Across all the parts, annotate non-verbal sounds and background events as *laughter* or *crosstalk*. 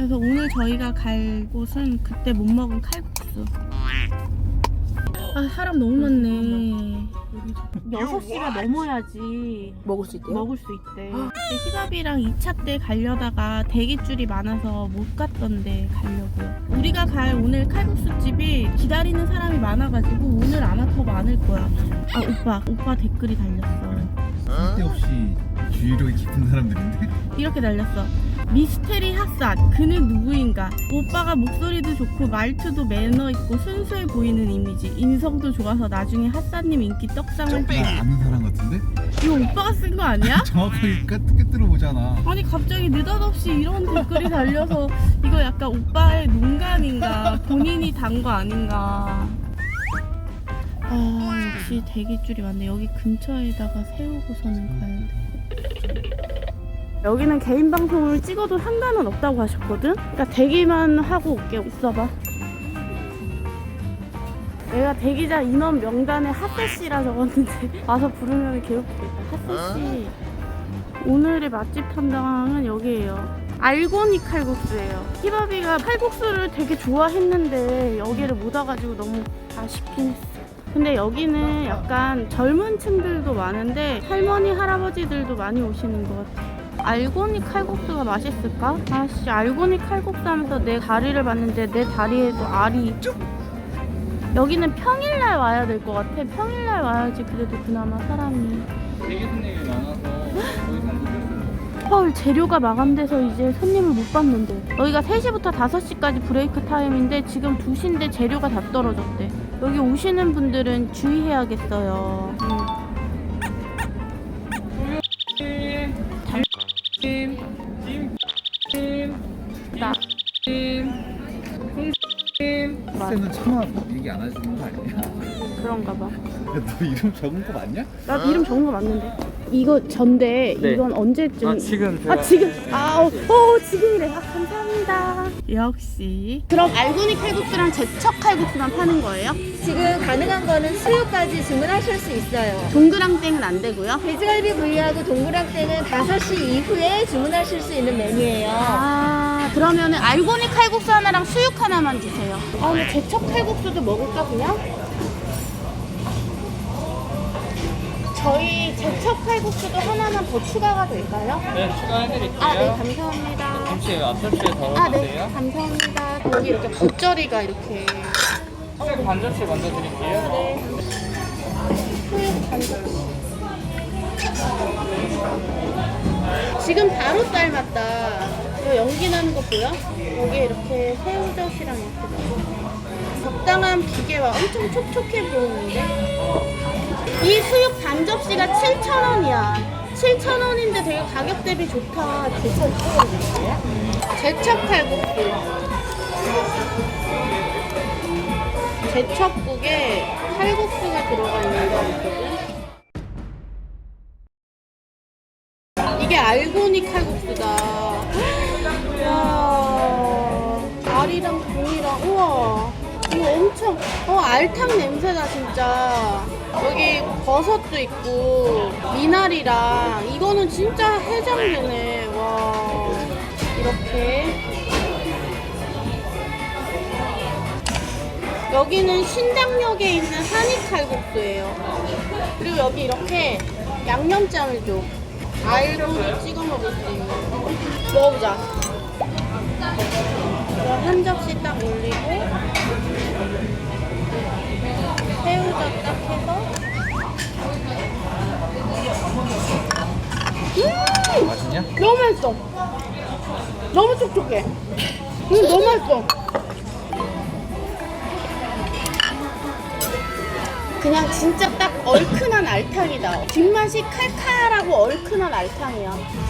그래서 오늘 저희가 갈 곳은 그때 못 먹은 칼국수. 아 사람 너무 많네. 6시가 넘어야지 먹을 수 있대요? 먹을 수 있대. 근데 히밥이랑 2차 때 가려다가 대기줄이 많아서 못 갔던데 가려고요. 우리가 갈 오늘 칼국수 집이 기다리는 사람이 많아가지고 오늘 아마 더 많을 거야. 아 오빠, 오빠 댓글이 달렸어. 쓸데없이 주의력이 깊은 사람들인데? 이렇게 달렸어. 미스테리 핫산 그는 누구인가? 오빠가 목소리도 좋고 말투도 매너 있고 순수해 보이는 이미지. 인성도 좋아서 나중에 핫산님 인기 떡상을 나 아는 사람 같은데? 이거 오빠가 쓴 거 아니야? *laughs* 정확하게 끄, 끄들어 보잖아 아니 갑자기 느닷없이 이런 댓글이 달려서 이거 약간 오빠의 농간인가 본인이 단 거 아닌가 아 역시 대기줄이 많네 여기 근처에다가 세우고서는 가야 돼 여기는 개인 방송을 찍어도 상관은 없다고 하셨거든 그러니까 대기만 하고 올게 있어봐 내가 대기자 인원 명단에 핫세씨라 적었는데 *laughs* 와서 부르면 괴롭겠다 핫세씨 오늘의 맛집 탐방은 여기예요. 알고니 칼국수예요. 히바비가 칼국수를 되게 좋아했는데 여기를 못 와가지고 너무 아쉽긴 했어. 근데 여기는 약간 젊은 층들도 많은데 할머니 할아버지들도 많이 오시는 것 같아. 알고니 칼국수가 맛있을까? 아씨 알고니 칼국수 하면서 내 다리를 봤는데 내 다리에도 알이 여기는 평일날 와야 될 것 같아. 평일날 와야지 그래도 그나마 사람이 되게 손님이 많아서 헐 재료가 마감돼서 이제 손님을 못 받는데 여기가 3시부터 5시까지 브레이크 타임인데 지금 2시인데 재료가 다 떨어졌대 여기 오시는 분들은 주의해야겠어요 음. 찜. 쌤은 차마 얘기 안 해주는 거 아니야? 그런가 봐 *laughs* 너 이름 적은 거 맞냐? 나 이름 적은 거 맞는데 이거 전데 네. 이건 언제쯤 아 지금 아 지금 아, 어, 어 지금이래 아 감사합니다 역시 그럼 알고니 칼국수랑 제척 칼국수만 파는 거예요? 지금 가능한 거는 수육까지 주문하실 수 있어요. 동그랑땡은 안 되고요? 돼지갈비 구이하고 동그랑땡은 5시 이후에 주문하실 수 있는 메뉴예요. 아 그러면은 알고니 칼국수 하나랑 수육 하나만 주세요. 아 근데 제첩 칼국수도 먹을까 그냥? 저희 제첩 칼국수도 하나만 더 추가가 될까요? 네 추가해드릴게요. 아 네 감사합니다. 김치 앞접시에 아네 덜어주세요. 감사합니다. 여기 이렇게 겉절이가 이렇게 수육 반 접시 먼저 드릴게요. 수육 반죽. 지금 바로 삶았다. 이거 연기 나는 거 보여? 여기에 이렇게 새우젓이랑 이렇게 넣어. 적당한 비계와 엄청 촉촉해 보이는데? 이 수육 반 접시가 7,000원이야. 7,000원인데 되게 가격 대비 좋다. 제첩 제첩 칼국수. 제첩국에 칼국수가 들어가 있는 거 있거든. 엄청 어 알탕 냄새다 진짜. 여기 버섯도 있고 미나리랑 이거는 진짜 해장되네. 와 이렇게. 여기는 신당역에 있는 한입칼국수예요. 그리고 여기 이렇게 양념장을 줘. 알고도 찍어 먹을 수 있는. 먹어보자. 한 접시 딱 올리고 새우젓 딱 해서. 음! 맛있냐? 너무 맛있어. 너무 촉촉해. 음, 너무 맛있어. 그냥 진짜 딱 얼큰한 알탕이다. 뒷맛이 칼칼하고 얼큰한 알탕이야.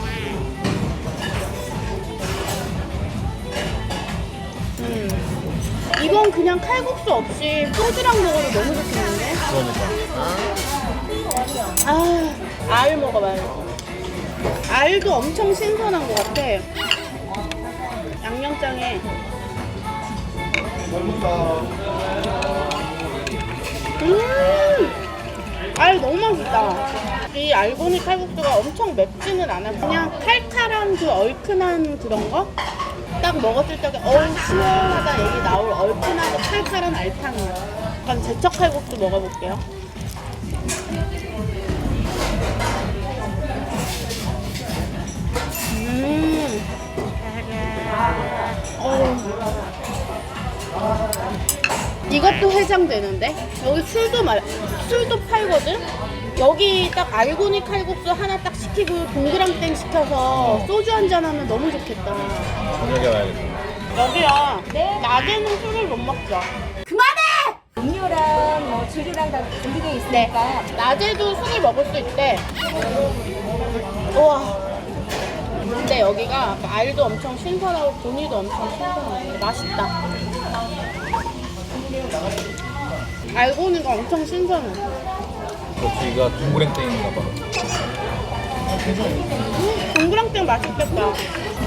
이건 그냥 칼국수 없이 소주랑 먹어도 너무 좋겠는데? 아, 알 먹어봐요. 알도 엄청 신선한 것 같아. 양념장에. 음! 알 너무 맛있다. 이 알고니 칼국수가 엄청 맵지는 않아. 그냥 칼칼한 그 얼큰한 그런 거? 딱 먹었을 때 어우 시원하다 얘기 나올 얼큰하고 칼칼한 알탕이에요. 약간 제철 칼국수 먹어볼게요. 음. 어우. 이것도 해장되는데? 여기 술도 말, 술도 팔거든? 여기 딱 알고니 칼국수 하나 딱 시키고 동그랑땡 시켜서 소주 한 잔 하면 너무 좋겠다. 저녁에 와야겠다. 여기야. 낮에는 술을 못 먹죠. 음료랑 뭐 주류랑 다 준비되어 있으니까 낮에도 술을 먹을 수 있대. 우와. 근데 여기가 알도 엄청 신선하고 고니도 엄청 신선하고 맛있다. 알고니가 엄청 신선해. 여기가 동그랭땡인가 봐. 음, 동그랑땡 맛있겠다.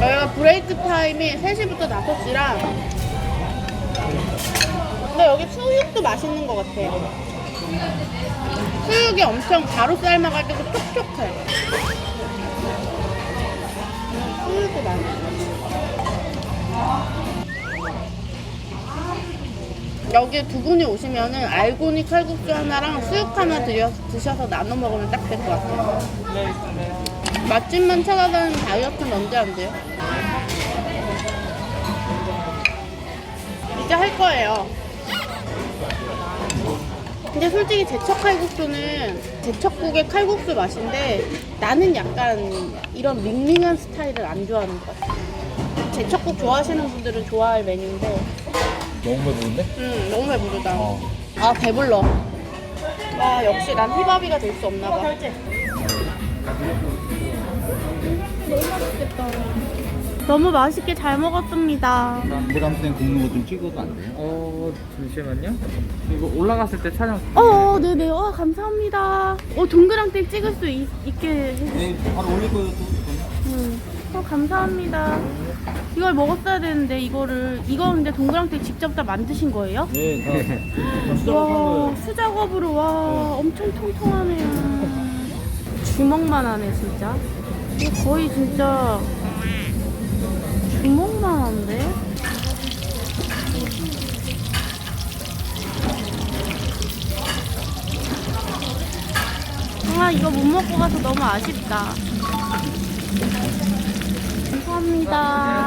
여기가 브레이크 타임이 3시부터 5시라. 근데 여기 수육도 맛있는 것 같아. 수육이 엄청 바로 삶아가지고 촉촉해. 음, 수육도 맛있어. 여기 두 분이 오시면은 알고니 칼국수 하나랑 수육 하나 드려, 드셔서 나눠 먹으면 딱 될 것 같아요. 맛집만 찾아다니는 다이어트는 언제 안 돼요? 이제 할 거예요. 근데 솔직히 제철 칼국수는 제철국의 칼국수 맛인데 나는 약간 이런 밍밍한 스타일을 안 좋아하는 것 같아. 제철국 좋아하시는 분들은 좋아할 메뉴인데 너무 배부른데? 음 너무 배부르다. 어. 아 배불러. 와 역시 난 휘바비가 될 수 없나 봐. 너무 맛있게 잘 먹었습니다. 동그랑땡 굽는 거 좀 찍어도 안 돼요? 어, 잠시만요. 이거 올라갔을 때 촬영. 어, 네네. 와, 감사합니다. 어, 동그랑땡 찍을 수 있, 게 해. 네, 바로 올릴 거예요 또. 음. 어, 감사합니다. 이걸 먹었어야 되는데, 이거를. 이거 근데 동그랑땡 직접 다 만드신 거예요? 네, 다 와, 수작업으로, 와, 엄청 통통하네요. 주먹만 하네, 진짜. 이거 거의 진짜. 주먹만 한데? 아, 이거 못 먹고 가서 너무 아쉽다. 감사합니다.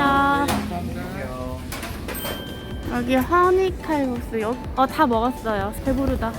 안녕히 계세요. 여기 허니 칼국수. 여- 어, 다 먹었어요. 배부르다.